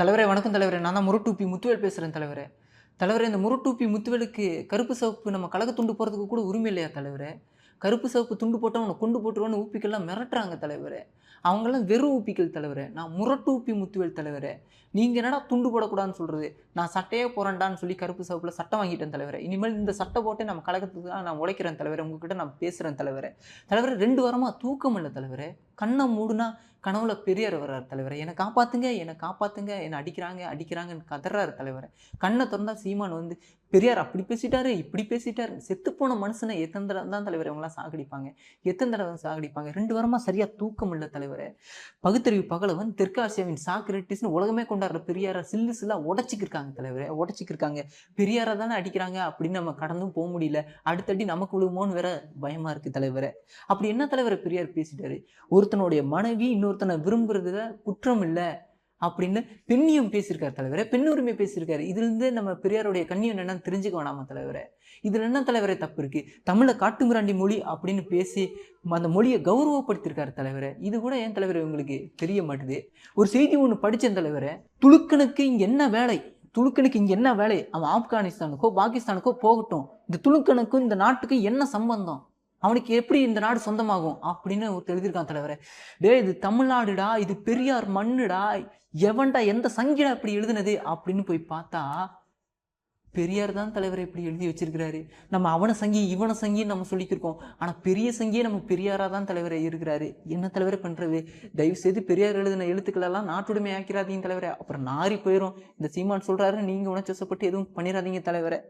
தலைவரே வணக்கம் தலைவரே. நான் தான் முருட்டூப்பி முத்துவேல் பேசுகிறேன் தலைவரே. தலைவரே இந்த முருட்டூப்பி முத்துவேலுக்கு கருப்பு சிவப்பு நம்ம கழக துண்டு போகிறதுக்கு கூட உரிமை இல்லையா தலைவரே? கருப்பு சிவப்பு துண்டு போட்டால் அவனை கொண்டு போட்டுருவான்னு ஊப்பிக்கெல்லாம் மிரட்டுறாங்க தலைவரே. அவங்கெல்லாம் வெறும் ஊப்பிக்கல் தலைவரே. நான் முரட்டூப்பி முத்துவேல் தலைவரே. நீங்கள் என்னடா துண்டு போடக்கூடாதுன்னு சொல்கிறது நான் சட்டையே போகிறேன்டான்னு சொல்லி கருப்பு சிவப்பில் சட்டை வாங்கிட்டேன் தலைவரே. இனிமேல் இந்த சட்டை போட்டே நம்ம கழகத்துக்கு தான் நான் உழைக்கிறேன் தலைவரே. உங்ககிட்ட நான் பேசுகிறேன் தலைவரே. தலைவரே ரெண்டு வாரமாக தூக்கம் இல்லை தலைவரே. கண்ணை மூடுனா கனவுல பெரியார் வர்றார் தலைவரை. என்னை காப்பாத்துங்க என்னை காப்பாத்துங்க என்னை அடிக்கிறாங்க அடிக்கிறாங்கன்னு கதறாரு தலைவர். கண்ணை திறந்தா சீமான் வந்து பெரியார் அப்படி பேசிட்டாரு இப்படி பேசிட்டாரு. செத்துப்போன மனுஷனை எத்தனை தடவை தான் தலைவர் இவங்களாம் சாகடிப்பாங்க. எத்தனை தடவை சாகடிப்பாங்க? ரெண்டு வாரமா சரியா தூக்கம் இல்லை தலைவரே. பகுத்தறிவு பகலவன் தெற்காசியாவின் சாக்ரட்டிஸ்னு உலகமே கொண்டாடுற பெரியாரை சில்லு சில்லா உடச்சிக்கிருக்காங்க தலைவரை உடச்சிக்கிருக்காங்க பெரியாரை தானே அடிக்கிறாங்க அப்படின்னு நம்ம கடந்தும் போக முடியல. அடுத்தடி நமக்கு விழுமோன்னு வேற பயமா இருக்கு தலைவரை. அப்படி என்ன தலைவரை பெரியார் பேசிட்டாரு? ஒரு ஒருத்தனுடைய மனைவி இன்னொருத்தனை விரும்புறதுல குற்றம் இல்லை அப்படின்னு பெண்ணியம் பேசியிருக்காரு தலைவரை. பெண்ணுரிமை பேசியிருக்காரு. இதுலேருந்து நம்ம பெரியாருடைய கண்ணியம் என்னென்னு தெரிஞ்சுக்க வேணாமா தலைவரை? இதில் என்ன தலைவரே தப்பு இருக்குது தமிழை காட்டுமிராண்டி மொழி அப்படின்னு பேசி அந்த மொழியை கௌரவப்படுத்தியிருக்காரு தலைவரை. இது கூட ஏன் தலைவர் இவங்களுக்கு தெரிய மாட்டுது? ஒரு செய்தி ஒன்று படித்த தலைவரை. துலுக்கனுக்கு இங்கே என்ன வேலை? துளுக்கனுக்கு இங்கே என்ன வேலை? அவன் ஆப்கானிஸ்தானுக்கோ பாகிஸ்தானுக்கோ போகட்டும். இந்த துளுக்கனுக்கும் இந்த நாட்டுக்கும் என்ன சம்பந்தம்? அவனுக்கு எப்படி இந்த நாடு சொந்தமாகும் அப்படின்னு ஒருத்தர் எழுதியிருக்கான் தலைவரை. டே இது தமிழ்நாடுடா இது பெரியார் மண்ணுடா எவன்டா எந்த சங்கிடா இப்படி எழுதுனது அப்படின்னு போய் பார்த்தா பெரியார் தான் தலைவரை இப்படி எழுதி வச்சிருக்கிறாரு. நம்ம அவனை சங்கி இவனை சங்கின்னு நம்ம சொல்லிக்கிருக்கோம். ஆனால் பெரிய சங்கியே நம்ம பெரியாரா தான் தலைவரை இருக்கிறாரு. என்ன தலைவரை பண்ணுறது தயவு செய்து பெரியார் எழுதின எழுத்துக்களெல்லாம் நாட்டுடைமை ஆக்கிறாதீங்க தலைவரை. அப்புறம் நாரி போயிடும் இந்த சீமான் சொல்கிறாரு நீங்கள் உணச்சசப்பட்டு எதுவும் பண்ணிடாதீங்க தலைவரை.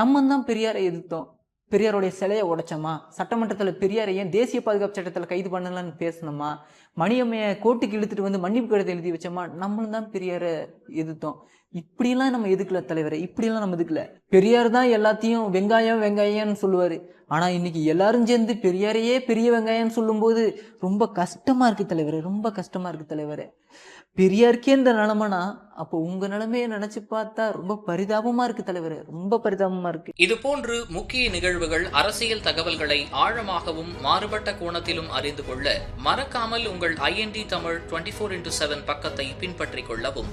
நம்ம தான் பெரியாரை எதிர்த்தோம். பெரியாருடைய சிலையை உடைச்சோமா? சட்டமன்றத்தில் பெரியார் ஏன் தேசிய பாதுகாப்பு சட்டத்தில் கைது பண்ணலான்னு பேசணுமா? மணியம்மையை கோர்ட்டுக்கு இழுத்துட்டு வந்து மன்னிப்பு கடிதம் எழுதி வச்சோமா? நம்மளும் தான் பெரியாரை எதிர்த்தோம். இப்படிலாம் நம்ம எதுக்கல தலைவரை? இப்படிலாம் நம்ம எதுக்கல? பெரியார் தான் எல்லாத்தையும் வெங்காயம் வெங்காயம்னு சொல்லுவார். ஆனால் இன்னைக்கு எல்லாரும் சேர்ந்து பெரியாரையே பெரிய வெங்காயம்னு சொல்லும்போது ரொம்ப கஷ்டமாக இருக்குது தலைவரே ரொம்ப கஷ்டமாக இருக்குது தலைவரே. பெரியாருக்கே இந்த நிலமைனா அப்போ உங்கள் நிலைமையை நினச்சி பார்த்தா ரொம்ப பரிதாபமாக இருக்குது தலைவரே ரொம்ப பரிதாபமாக இருக்குது இதுபோன்று முக்கிய நிகழ்வுகள் அரசியல் தகவல்களை ஆழமாகவும் மாறுபட்ட கோணத்திலும் அறிந்து கொள்ள மறக்காமல் உங்கள் INT Tamil twenty four into seven பக்கத்தை பின்பற்றிக் கொள்ளவும்.